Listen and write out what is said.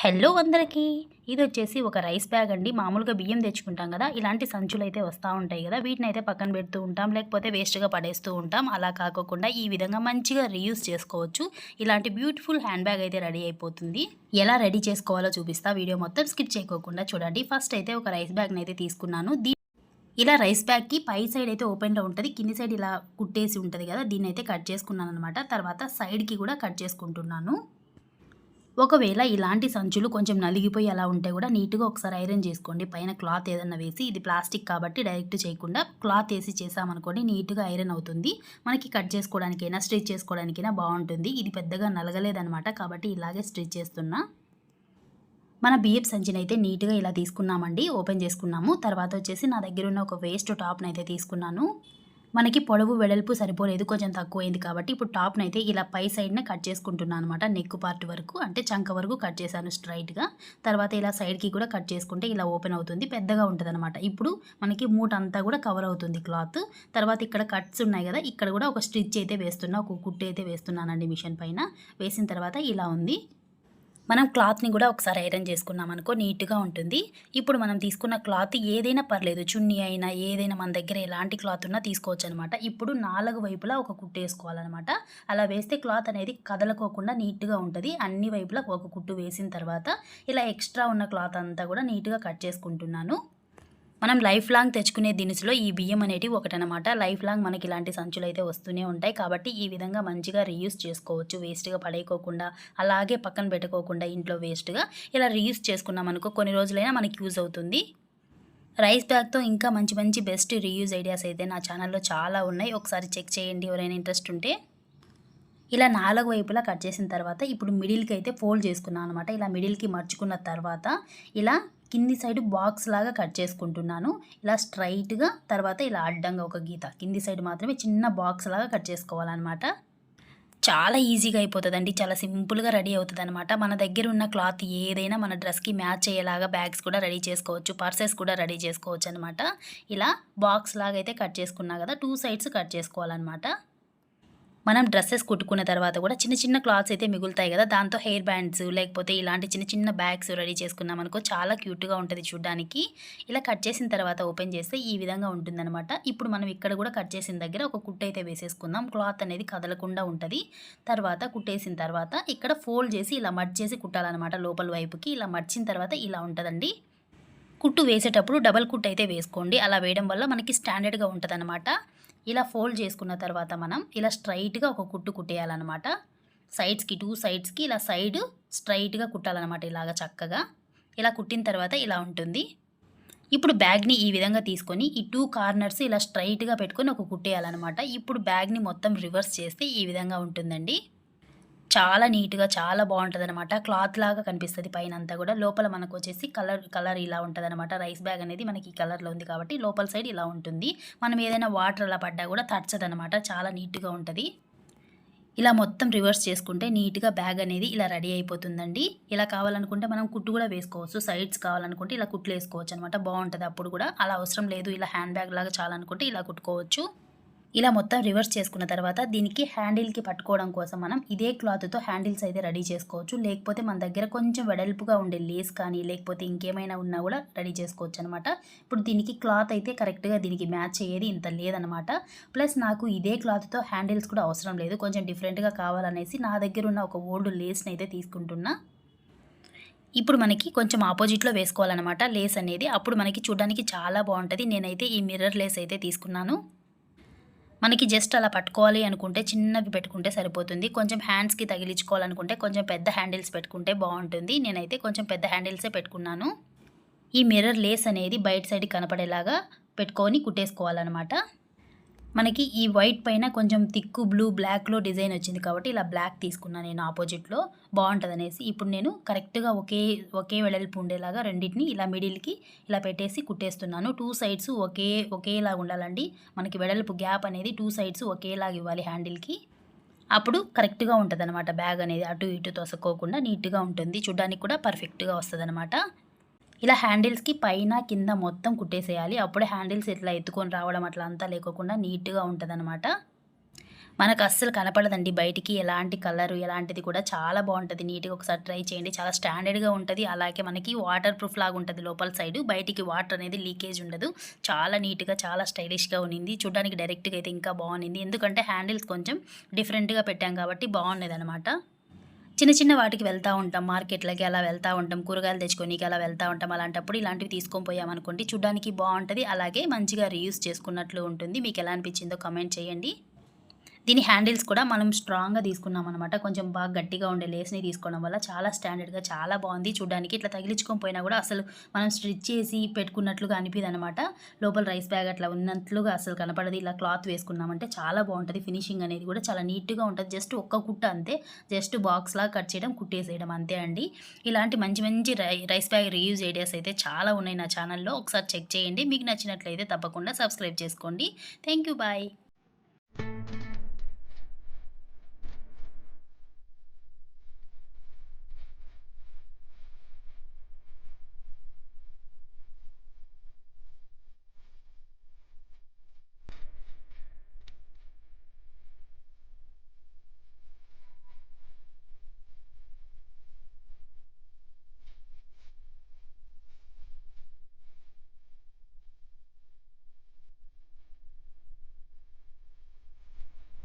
Hello అందరికీ. ఇది వచ్చేసి ఒక రైస్ బ్యాగ్ అండి. మామూలుగా బియ్యం తెచ్చుకుంటాం కదా ఇలాంటి సంచులు అయితే వస్తూ ఉంటాయి కదా వీటిని అయితే పక్కన పెడుతూ ఉంటాం లేకపోతే వేస్ట్గా పడేస్తూ ఉంటాం. అలా కాకుండా ఈ విధంగా మంచిగా రీయూస్ చేసుకోవచ్చు. ఇలాంటి బ్యూటిఫుల్ హ్యాండ్ బ్యాగ్ అయితే రెడీ అయిపోతుంది. ఎలా రెడీ చేసుకోవాలో చూపిస్తా. వీడియో మొత్తం స్కిప్ చేయకోకుండా చూడండి. ఫస్ట్ అయితే ఒక రైస్ బ్యాగ్ని అయితే తీసుకున్నాను ఇలా రైస్ బ్యాగ్కి పై సైడ్ అయితే ఓపెన్లో ఉంటుంది. కింది సైడ్ ఇలా కుట్టేసి ఉంటుంది కదా దీన్ని అయితే కట్ చేసుకున్నాను అనమాట తర్వాత సైడ్కి కూడా కట్ చేసుకుంటున్నాను. ఒకవేళ ఇలాంటి సంచులు కొంచెం నలిగిపోయి అలా ఉంటే కూడా నీట్గా ఒకసారి ఐరన్ చేసుకోండి. పైన క్లాత్ ఏదన్నా వేసి ఇది ప్లాస్టిక్ కాబట్టి డైరెక్ట్ చేయకుండా క్లాత్ వేసి చేసామనుకోండి నీట్గా ఐరన్ అవుతుంది. మనకి కట్ చేసుకోవడానికైనా స్టిచ్ చేసుకోవడానికైనా బాగుంటుంది. ఇది పెద్దగా నలగలేదనమాట కాబట్టి ఇలాగే స్టిచ్ చేస్తున్నా. మన బిఎఫ్ సంచిని అయితే నీట్గా ఇలా తీసుకున్నామండి. ఓపెన్ చేసుకున్నాము. తర్వాత వచ్చేసి నా దగ్గర ఉన్న ఒక వేస్ట్ టాప్ని అయితే తీసుకున్నాను. మనకి పొడవు వెడల్పు సరిపోలేదు. కొంచెం తక్కువైంది కాబట్టి ఇప్పుడు టాప్ని అయితే ఇలా పై సైడ్నే కట్ చేసుకుంటున్నాను అనమాట నెక్ పార్ట్ వరకు అంటే చంక వరకు కట్ చేశాను స్ట్రైట్గా తర్వాత ఇలా సైడ్కి కూడా కట్ చేసుకుంటే ఇలా ఓపెన్ అవుతుంది. పెద్దగా ఉంటుంది అనమాట ఇప్పుడు మనకి మూట అంతా కూడా కవర్ అవుతుంది క్లాత్ తర్వాత ఇక్కడ కట్స్ ఉన్నాయి కదా ఇక్కడ కూడా ఒక స్టిచ్ అయితే వేస్తున్నా ఒక కుట్టు అయితే వేస్తున్నానండి మిషన్ పైన. వేసిన తర్వాత ఇలా ఉంది. మనం క్లాత్ని కూడా ఒకసారి ఐరన్ చేసుకున్నాం అనుకో నీట్గా ఉంటుంది. ఇప్పుడు మనం తీసుకున్న క్లాత్ ఏదైనా పర్లేదు చున్నీ అయినా ఏదైనా మన దగ్గర ఎలాంటి క్లాత్ ఉన్నా తీసుకోవచ్చు అనమాట ఇప్పుడు నాలుగు వైపులా ఒక కుట్టు వేసుకోవాలన్నమాట అలా వేస్తే క్లాత్ అనేది కదలకోకుండా నీట్గా ఉంటుంది. అన్ని వైపులా ఒక కుట్టు వేసిన తర్వాత ఇలా ఎక్స్ట్రా ఉన్న క్లాత్ అంతా కూడా నీట్గా కట్ చేసుకుంటున్నాను. మనం లైఫ్ లాంగ్ తెచ్చుకునే దినుసులో ఈ బియ్యం అనేటివి ఒకటనమాట లైఫ్ లాంగ్ మనకి ఇలాంటి సంచులు అయితే వస్తూనే ఉంటాయి. కాబట్టి ఈ విధంగా మంచిగా రీయూస్ చేసుకోవచ్చు. వేస్ట్గా పడేయకోకుండా అలాగే పక్కన పెట్టుకోకుండా ఇంట్లో వేస్ట్గా ఇలా రీయూస్ చేసుకున్నాం అనుకో కొన్ని రోజులైనా మనకి యూజ్ అవుతుంది. రైస్ బ్యాగ్తో ఇంకా మంచి మంచి బెస్ట్ రీయూజ్ ఐడియాస్ అయితే నా ఛానల్లో చాలా ఉన్నాయి. ఒకసారి చెక్ చేయండి ఎవరైనా ఇంట్రెస్ట్ ఉంటే. ఇలా నాలుగు వైపులా కట్ చేసిన తర్వాత ఇప్పుడు మిడిల్కి అయితే ఫోల్డ్ చేసుకున్నాను అనమాట ఇలా మిడిల్కి మర్చుకున్న తర్వాత ఇలా కింది సైడ్ బాక్స్ లాగా కట్ చేసుకుంటున్నాను. ఇలా స్ట్రైట్గా తర్వాత ఇలా అడ్డంగా ఒక గీత. కింది సైడ్ మాత్రమే చిన్న బాక్స్ లాగా కట్ చేసుకోవాలన్నమాట. చాలా ఈజీగా అయిపోతుందండి. చాలా సింపుల్గా రెడీ అవుతుంది అనమాట మన దగ్గర ఉన్న క్లాత్ ఏదైనా మన డ్రెస్కి మ్యాచ్ అయ్యేలాగా బ్యాగ్స్ కూడా రెడీ చేసుకోవచ్చు. పర్సెస్ కూడా రెడీ చేసుకోవచ్చు అనమాట ఇలా బాక్స్ లాగా అయితే కట్ చేసుకున్నా కదా టూ సైడ్స్ కట్ చేసుకోవాలన్నమాట. మనం డ్రెస్సెస్ కుట్టుకున్న తర్వాత కూడా చిన్న చిన్న క్లాత్స్ అయితే మిగులుతాయి కదా. దాంతో హెయిర్ బ్యాండ్స్ లేకపోతే ఇలాంటి చిన్న చిన్న బ్యాగ్స్ రెడీ చేసుకున్నాం అనుకో చాలా క్యూట్గా ఉంటుంది చూడడానికి. ఇలా కట్ చేసిన తర్వాత ఓపెన్ చేస్తే ఈ విధంగా ఉంటుందన్నమాట. ఇప్పుడు మనం ఇక్కడ కూడా కట్ చేసిన దగ్గర ఒక కుట్టు అయితే వేసేసుకుందాం. క్లాత్ అనేది కదలకుండా ఉంటుంది. తర్వాత కుట్టేసిన తర్వాత ఇక్కడ ఫోల్డ్ చేసి ఇలా మడ్ చేసి కుట్టాలన్నమాట లోపల వైపుకి. ఇలా మర్చిన తర్వాత ఇలా ఉంటుందండి. కుట్టు వేసేటప్పుడు డబల్ కుట్టు అయితే వేసుకోండి. అలా వేయడం వల్ల మనకి స్టాండర్డ్గా ఉంటుంది ఇలా ఫోల్డ్ చేసుకున్న తర్వాత మనం ఇలా స్ట్రైట్గా ఒక కుట్టు కుట్టేయాలన్నమాట. సైడ్స్కి టూ సైడ్స్కి ఇలా సైడ్ స్ట్రైట్గా కుట్టాలన్నమాట ఇలాగ చక్కగా. ఇలా కుట్టిన తర్వాత ఇలా ఉంటుంది. ఇప్పుడు బ్యాగ్ని ఈ విధంగా తీసుకొని ఈ టూ కార్నర్స్ ఇలా స్ట్రైట్గా పెట్టుకొని ఒక కుట్టేయాలన్నమాట ఇప్పుడు బ్యాగ్ని మొత్తం రివర్స్ చేస్తే ఈ విధంగా ఉంటుందండి. చాలా నీట్గా చాలా బాగుంటుంది అనమాట క్లాత్ లాగా కనిపిస్తుంది పైన అంతా కూడా. లోపల మనకు వచ్చేసి కలర్ కలర్ ఇలా ఉంటుంది అనమాట రైస్ బ్యాగ్ అనేది మనకి ఈ కలర్లో ఉంది కాబట్టి లోపల సైడ్ ఇలా ఉంటుంది. మనం ఏదైనా వాటర్ అలా పడ్డా కూడా తచ్చదనమాట చాలా నీట్గా ఉంటుంది. ఇలా మొత్తం రివర్స్ చేసుకుంటే నీట్గా బ్యాగ్ అనేది ఇలా రెడీ అయిపోతుందండి. ఇలా కావాలనుకుంటే మనం కుట్టు కూడా వేసుకోవచ్చు. సైడ్స్ కావాలనుకుంటే ఇలా కుట్లు వేసుకోవచ్చు అనమాట బాగుంటుంది అప్పుడు కూడా. అలా అవసరం లేదు. ఇలా హ్యాండ్ బ్యాగ్ లాగా చాలనుకుంటే ఇలా కుట్టుకోవచ్చు. ఇలా మొత్తం రివర్స్ చేసుకున్న తర్వాత దీనికి హ్యాండిల్కి పట్టుకోవడం కోసం మనం ఇదే క్లాత్తో హ్యాండిల్స్ అయితే రెడీ చేసుకోవచ్చు. లేకపోతే మన దగ్గర కొంచెం వెడల్పుగా ఉండే లేస్ కానీ లేకపోతే ఇంకేమైనా ఉన్నా కూడా రెడీ చేసుకోవచ్చు అనమాట ఇప్పుడు దీనికి క్లాత్ అయితే కరెక్ట్గా దీనికి మ్యాచ్ అయ్యేది ఇంత లేదనమాట. ప్లస్ నాకు ఇదే క్లాత్తో హ్యాండిల్స్ కూడా అవసరం లేదు. కొంచెం డిఫరెంట్గా కావాలనేసి నా దగ్గర ఉన్న ఒక ఓల్డ్ లేస్ని అయితే తీసుకుంటున్నా. ఇప్పుడు మనకి కొంచెం ఆపోజిట్లో వేసుకోవాలన్నమాట లేస్ అనేది. అప్పుడు మనకి చూడడానికి చాలా బాగుంటుంది. నేనైతే ఈ మిర్రర్ లేస్ అయితే తీసుకున్నాను. మనకి జస్ట్ అలా పట్టుకోవాలి అనుకుంటే చిన్నవి పెట్టుకుంటే సరిపోతుంది. కొంచెం హ్యాండ్స్కి తగిలించుకోవాలనుకుంటే కొంచెం పెద్ద హ్యాండిల్స్ పెట్టుకుంటే బాగుంటుంది. నేనైతే కొంచెం పెద్ద హ్యాండిల్సే పెట్టుకున్నాను. ఈ మిర్రర్ లేస్ అనేది బయట సైడ్ కనపడేలాగా పెట్టుకొని కుట్టేసుకోవాలన్నమాట. మనకి ఈ వైట్ పైన కొంచెం థిక్కు బ్లూ బ్లాక్లో డిజైన్ వచ్చింది కాబట్టి ఇలా బ్లాక్ తీసుకున్నాను నేను ఆపోజిట్లో బాగుంటుంది అనేసి ఇప్పుడు నేను కరెక్ట్గా ఒకే ఒకే వెడల్పు ఉండేలాగా రెండింటిని ఇలా మిడిల్కి ఇలా పెట్టేసి కుట్టేస్తున్నాను. టూ సైడ్స్ ఒకే ఒకేలాగా ఉండాలండి. మనకి వెడల్పు గ్యాప్ అనేది టూ సైడ్స్ ఒకేలాగా ఇవ్వాలి హ్యాండిల్కి. అప్పుడు కరెక్ట్గా ఉంటుంది అనమాట బ్యాగ్ అనేది అటు ఇటు తోసుకోకుండా నీట్గా ఉంటుంది. చూడడానికి కూడా పర్ఫెక్ట్గా వస్తుంది అనమాట ఇలా హ్యాండిల్స్కి పైన కింద మొత్తం కుట్టేసేయాలి. అప్పుడే హ్యాండిల్స్ ఇట్లా ఎత్తుకొని రావడం అట్లా అంతా లేకోకుండా నీట్గా ఉంటుందన్నమాట. మనకు అస్సలు కనపడదండి బయటికి ఎలాంటి కలరు ఎలాంటిది కూడా. చాలా బాగుంటుంది. నీట్గా ఒకసారి ట్రై చేయండి. చాలా స్టాండర్డ్గా ఉంటుంది. అలాగే మనకి వాటర్ ప్రూఫ్ లాగా ఉంటుంది లోపల సైడ్. బయటికి వాటర్ అనేది లీకేజ్ ఉండదు. చాలా నీట్గా చాలా స్టైలిష్గా ఉన్నింది. చూడడానికి డైరెక్ట్గా అయితే ఇంకా బాగుంది ఎందుకంటే హ్యాండిల్స్ కొంచెం డిఫరెంట్గా పెట్టాం కాబట్టి బాగున్నది అనమాట చిన్న చిన్న వాటికి వెళ్తూ ఉంటాం. మార్కెట్లకి అలా వెళ్తూ ఉంటాం. కూరగాయలు తెచ్చుకోనికి అలా వెళ్తూ ఉంటాం. అలాంటప్పుడు ఇలాంటివి తీసుకొని పోయామనుకోండి చూడడానికి బాగుంటుంది. అలాగే మంచిగా రీయూస్ చేసుకున్నట్లు ఉంటుంది. మీకు ఎలా అనిపించిందో కమెంట్ చేయండి. దీని హ్యాండిల్స్ కూడా మనం స్ట్రాంగ్గా తీసుకున్నాం అనమాట కొంచెం బాగా గట్టిగా ఉండే లేస్ని తీసుకోవడం వల్ల చాలా స్టాండర్డ్గా చాలా బాగుంది. చూడడానికి ఇట్లా తగిలించుకొని పోయినా కూడా అసలు మనం స్టిచ్ చేసి పెట్టుకున్నట్లుగా అనిపిది అనమాట లోపల రైస్ బ్యాగ్ అట్లా ఉన్నట్లుగా అసలు కనపడదు. ఇలా క్లాత్ వేసుకున్నామంటే చాలా బాగుంటుంది. ఫినిషింగ్ అనేది కూడా చాలా నీట్గా ఉంటుంది. జస్ట్ ఒక్క కుట్ట అంతే. జస్ట్ బాక్స్లా కట్ చేయడం కుట్టేసేయడం అంతే అండి. ఇలాంటి మంచి మంచి రై రైస్ బ్యాగ్ రీయూజ్ ఐడియాస్ అయితే చాలా ఉన్నాయి నా ఛానల్లో. ఒకసారి చెక్ చేయండి. మీకు నచ్చినట్లయితే తప్పకుండా సబ్స్క్రైబ్ చేసుకోండి. Thank you bye.